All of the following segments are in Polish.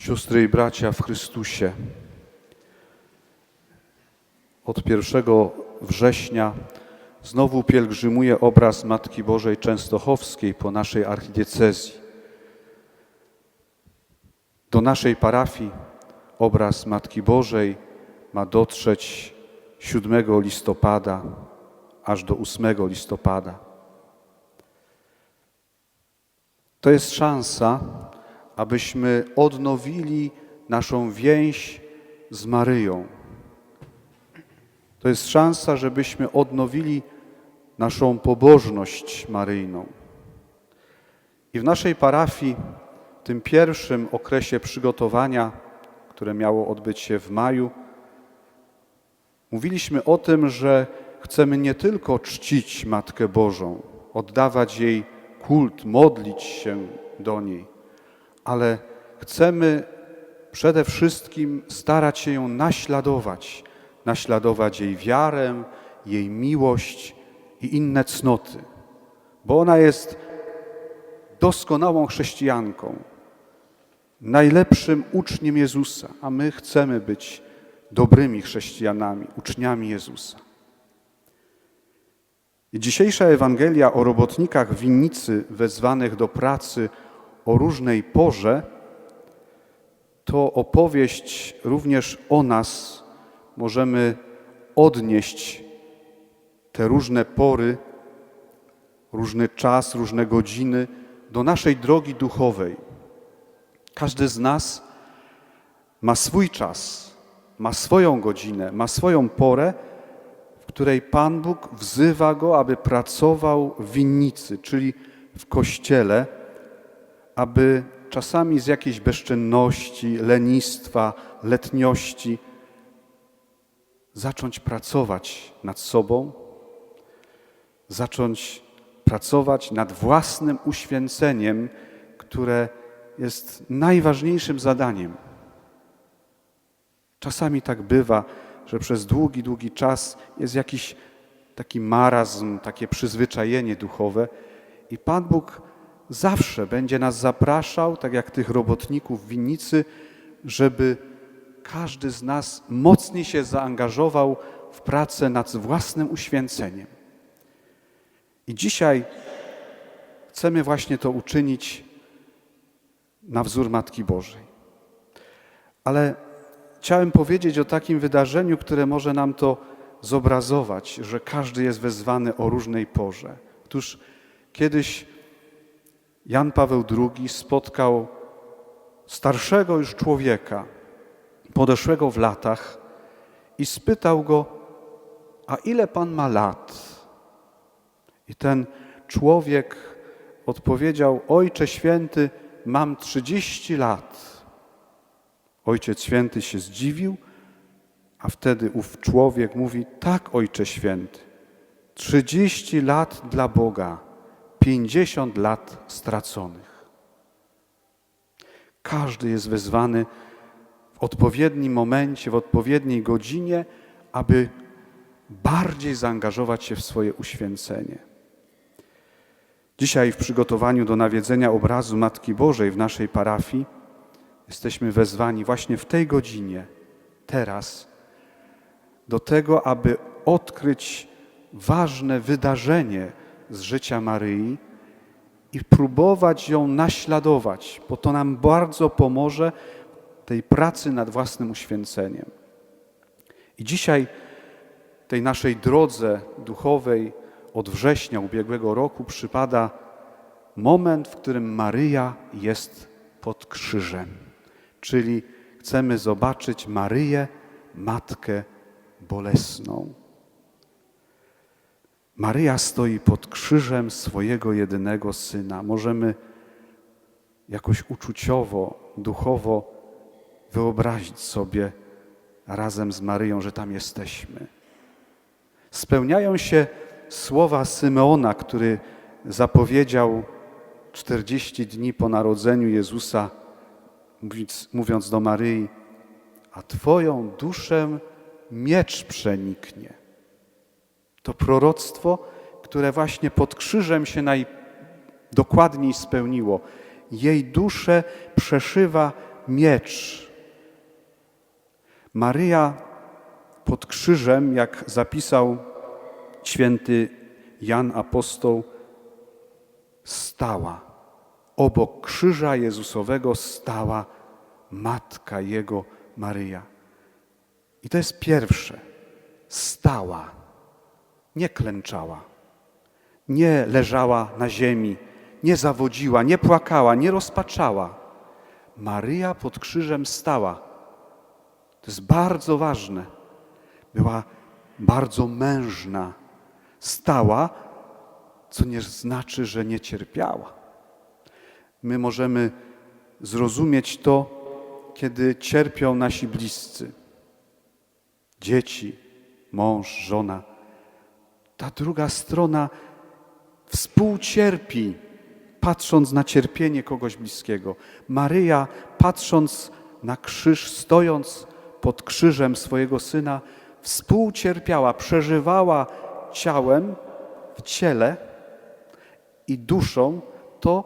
Siostry i bracia w Chrystusie, od 1 września znowu pielgrzymuje obraz Matki Bożej Częstochowskiej po naszej archidiecezji. Do naszej parafii obraz Matki Bożej ma dotrzeć 7 listopada aż do 8 listopada. To jest szansa, abyśmy odnowili naszą więź z Maryją. To jest szansa, żebyśmy odnowili naszą pobożność maryjną. I w naszej parafii, w tym pierwszym okresie przygotowania, które miało odbyć się w maju, mówiliśmy o tym, że chcemy nie tylko czcić Matkę Bożą, oddawać jej kult, modlić się do niej, ale chcemy przede wszystkim starać się ją naśladować, naśladować jej wiarę, jej miłość i inne cnoty, bo ona jest doskonałą chrześcijanką, najlepszym uczniem Jezusa, a my chcemy być dobrymi chrześcijanami, uczniami Jezusa. Dzisiejsza Ewangelia o robotnikach winnicy wezwanych do pracy o różnej porze to opowieść również o nas. Możemy odnieść te różne pory, różny czas, różne godziny do naszej drogi duchowej. Każdy z nas ma swój czas, ma swoją godzinę, ma swoją porę, w której Pan Bóg wzywa go, aby pracował w winnicy, czyli w kościele, aby czasami z jakiejś bezczynności, lenistwa, letniości zacząć pracować nad sobą, zacząć pracować nad własnym uświęceniem, które jest najważniejszym zadaniem. Czasami tak bywa, że przez długi, długi czas jest jakiś taki marazm, takie przyzwyczajenie duchowe i Pan Bóg zawsze będzie nas zapraszał, tak jak tych robotników w winnicy, żeby każdy z nas mocniej się zaangażował w pracę nad własnym uświęceniem. I dzisiaj chcemy właśnie to uczynić na wzór Matki Bożej. Ale chciałem powiedzieć o takim wydarzeniu, które może nam to zobrazować, że każdy jest wezwany o różnej porze. Otóż kiedyś Jan Paweł II spotkał starszego już człowieka, podeszłego w latach i spytał go, a ile pan ma lat? I ten człowiek odpowiedział, ojcze święty, mam 30 lat. Ojciec święty się zdziwił, a wtedy ów człowiek mówi, tak ojcze święty, 30 lat dla Boga, 50 lat straconych. Każdy jest wezwany w odpowiednim momencie, w odpowiedniej godzinie, aby bardziej zaangażować się w swoje uświęcenie. Dzisiaj w przygotowaniu do nawiedzenia obrazu Matki Bożej w naszej parafii jesteśmy wezwani właśnie w tej godzinie, teraz, do tego, aby odkryć ważne wydarzenie z życia Maryi i próbować ją naśladować, bo to nam bardzo pomoże tej pracy nad własnym uświęceniem. I dzisiaj tej naszej drodze duchowej od września ubiegłego roku przypada moment, w którym Maryja jest pod krzyżem. Czyli chcemy zobaczyć Maryję, Matkę Bolesną. Maryja stoi pod krzyżem swojego jedynego syna. Możemy jakoś uczuciowo, duchowo wyobrazić sobie razem z Maryją, że tam jesteśmy. Spełniają się słowa Symeona, który zapowiedział 40 dni po narodzeniu Jezusa, mówiąc do Maryi, a Twoją duszę miecz przeniknie. To proroctwo, które właśnie pod krzyżem się najdokładniej spełniło. Jej duszę przeszywa miecz. Maryja pod krzyżem, jak zapisał święty Jan Apostoł, stała. Obok krzyża Jezusowego stała matka Jego Maryja. I to jest pierwsze. Stała, nie klęczała, nie leżała na ziemi, nie zawodziła, nie płakała, nie rozpaczała. Maryja pod krzyżem stała. To jest bardzo ważne. Była bardzo mężna. Stała, co nie znaczy, że nie cierpiała. My możemy zrozumieć to, kiedy cierpią nasi bliscy, dzieci, mąż, żona. Ta druga strona współcierpi, patrząc na cierpienie kogoś bliskiego. Maryja, patrząc na krzyż, stojąc pod krzyżem swojego syna, współcierpiała, przeżywała ciałem, w ciele i duszą to,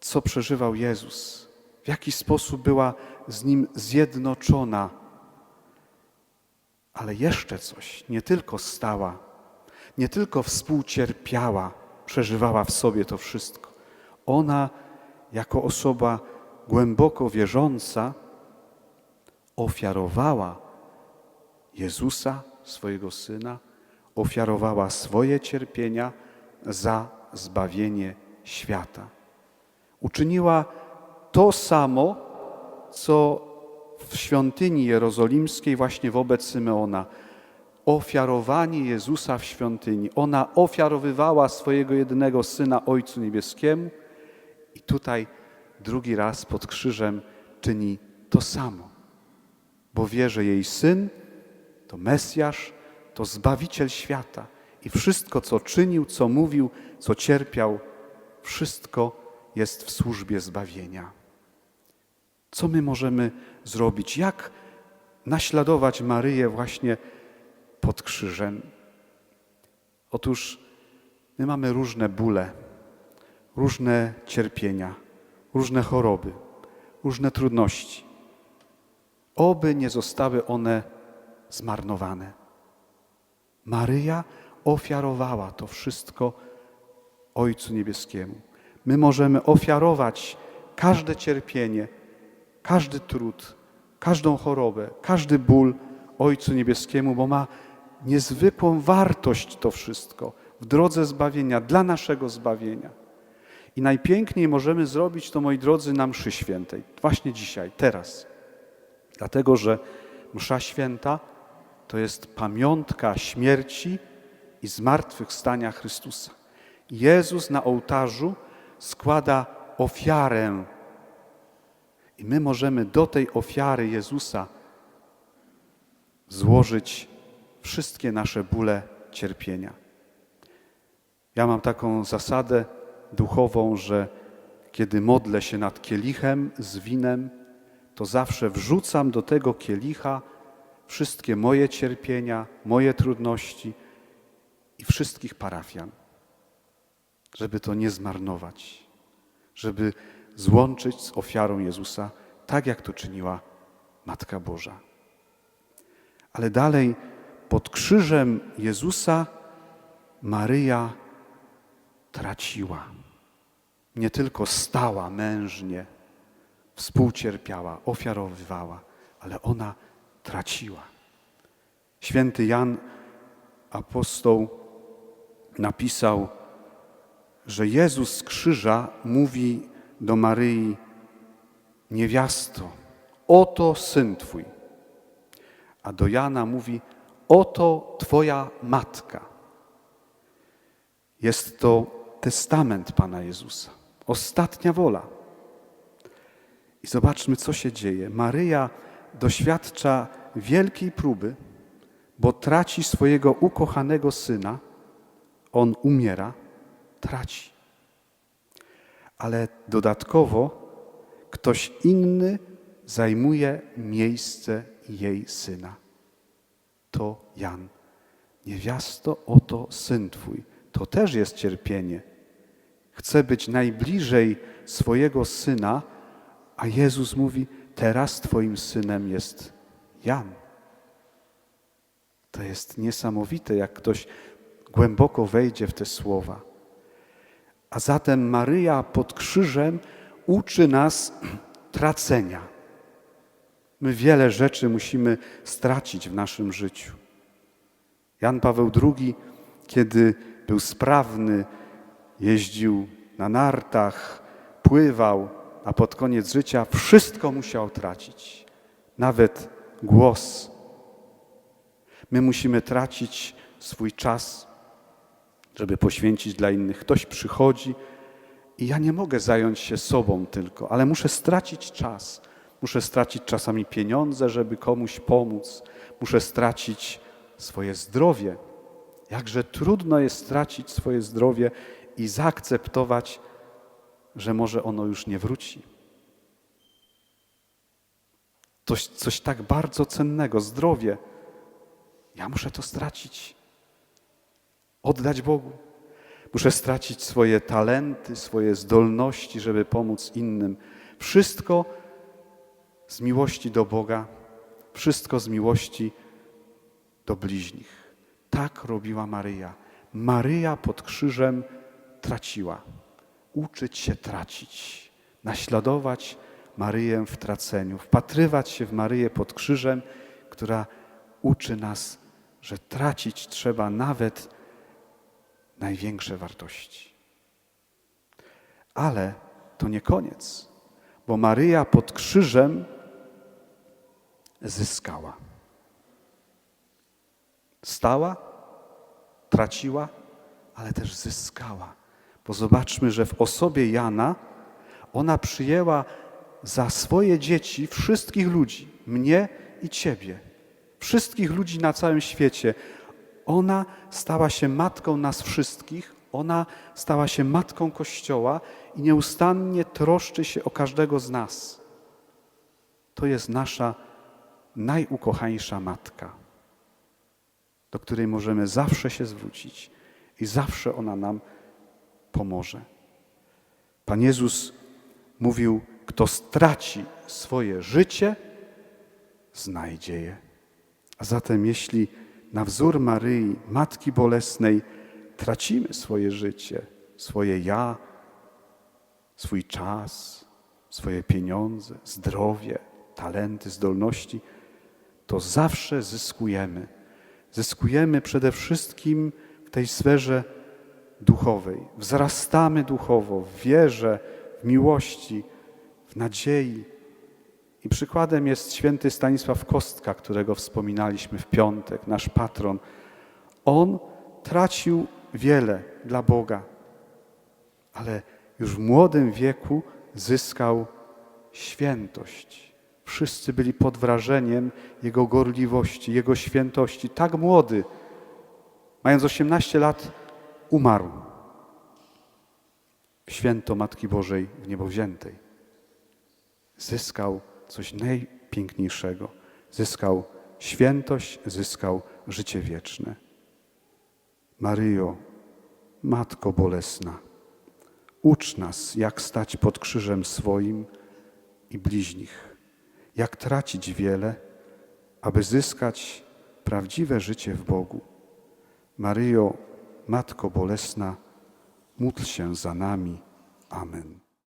co przeżywał Jezus. W jaki sposób była z nim zjednoczona. Ale jeszcze coś, nie tylko stała, nie tylko współcierpiała, przeżywała w sobie to wszystko. Ona, jako osoba głęboko wierząca, ofiarowała Jezusa, swojego syna, ofiarowała swoje cierpienia za zbawienie świata. Uczyniła to samo, co w świątyni jerozolimskiej właśnie wobec Symeona. Ofiarowanie Jezusa w świątyni. Ona ofiarowywała swojego jedynego Syna Ojcu Niebieskiemu i tutaj drugi raz pod krzyżem czyni to samo, bo wie, że jej Syn to Mesjasz, to Zbawiciel świata i wszystko, co czynił, co mówił, co cierpiał, wszystko jest w służbie zbawienia. Co my możemy zrobić? Jak naśladować Maryję właśnie pod krzyżem? Otóż my mamy różne bóle, różne cierpienia, różne choroby, różne trudności. Oby nie zostały one zmarnowane. Maryja ofiarowała to wszystko Ojcu Niebieskiemu. My możemy ofiarować każde cierpienie, każdy trud, każdą chorobę, każdy ból Ojcu Niebieskiemu, bo ma niezwykłą wartość to wszystko w drodze zbawienia, dla naszego zbawienia. I najpiękniej możemy zrobić to, moi drodzy, na mszy świętej, właśnie dzisiaj, teraz. Dlatego, że msza święta to jest pamiątka śmierci i zmartwychwstania Chrystusa. Jezus na ołtarzu składa ofiarę i my możemy do tej ofiary Jezusa złożyć wszystkie nasze bóle, cierpienia. Ja mam taką zasadę duchową, że kiedy modlę się nad kielichem z winem, to zawsze wrzucam do tego kielicha wszystkie moje cierpienia, moje trudności i wszystkich parafian, żeby to nie zmarnować, żeby złączyć z ofiarą Jezusa, tak jak to czyniła Matka Boża. Ale dalej pod krzyżem Jezusa Maryja traciła. Nie tylko stała mężnie, współcierpiała, ofiarowywała, ale ona traciła. Święty Jan apostoł napisał, że Jezus z krzyża mówi do Maryi: Niewiasto, oto syn twój. A do Jana mówi: Oto twoja matka. Jest to testament Pana Jezusa, ostatnia wola. I zobaczmy, co się dzieje. Maryja doświadcza wielkiej próby, bo traci swojego ukochanego syna. On umiera, traci. Ale dodatkowo ktoś inny zajmuje miejsce jej syna. To Jan. Niewiasto, oto syn twój. To też jest cierpienie. Chce być najbliżej swojego syna, A Jezus mówi: Teraz Twoim synem jest Jan. To jest niesamowite, jak ktoś głęboko wejdzie w te słowa. A zatem Maryja pod krzyżem uczy nas tracenia. My wiele rzeczy musimy stracić w naszym życiu. Jan Paweł II, kiedy był sprawny, jeździł na nartach, pływał, a pod koniec życia wszystko musiał tracić, nawet głos. My musimy tracić swój czas, żeby poświęcić dla innych. Ktoś przychodzi i ja nie mogę zająć się sobą tylko, ale muszę stracić czas. Muszę stracić czasami pieniądze, żeby komuś pomóc. Muszę stracić swoje zdrowie. Jakże trudno jest stracić swoje zdrowie i zaakceptować, że może ono już nie wróci. Coś, coś tak bardzo cennego, zdrowie. Ja muszę to stracić, oddać Bogu. Muszę stracić swoje talenty, swoje zdolności, żeby pomóc innym. Wszystko z miłości do Boga, wszystko z miłości do bliźnich. Tak robiła Maryja. Maryja pod krzyżem traciła. Uczyć się tracić, naśladować Maryję w traceniu, wpatrywać się w Maryję pod krzyżem, która uczy nas, że tracić trzeba nawet największe wartości. Ale to nie koniec, bo Maryja pod krzyżem zyskała. Stała, traciła, ale też zyskała. Bo zobaczmy, że w osobie Jana ona przyjęła za swoje dzieci wszystkich ludzi, mnie i ciebie, wszystkich ludzi na całym świecie. Ona stała się matką nas wszystkich, ona stała się matką Kościoła i nieustannie troszczy się o każdego z nas. To jest nasza najukochańsza matka, do której możemy zawsze się zwrócić i zawsze ona nam pomoże. Pan Jezus mówił: Kto straci swoje życie, znajdzie je. A zatem, jeśli na wzór Maryi, Matki Bolesnej, tracimy swoje życie, swoje ja, swój czas, swoje pieniądze, zdrowie, talenty, zdolności, to zawsze zyskujemy. Zyskujemy przede wszystkim w tej sferze duchowej. Wzrastamy duchowo w wierze, w miłości, w nadziei. I przykładem jest święty Stanisław Kostka, którego wspominaliśmy w piątek, nasz patron. On tracił wiele dla Boga, ale już w młodym wieku zyskał świętość. Wszyscy byli pod wrażeniem jego gorliwości, jego świętości. Tak młody, mając 18 lat, umarł. Święto Matki Bożej w niebo wziętej. Zyskał coś najpiękniejszego. Zyskał świętość, zyskał życie wieczne. Maryjo, Matko Bolesna, ucz nas, jak stać pod krzyżem swoim i bliźnich, jak tracić wiele, aby zyskać prawdziwe życie w Bogu. Maryjo, Matko Bolesna, módl się za nami. Amen.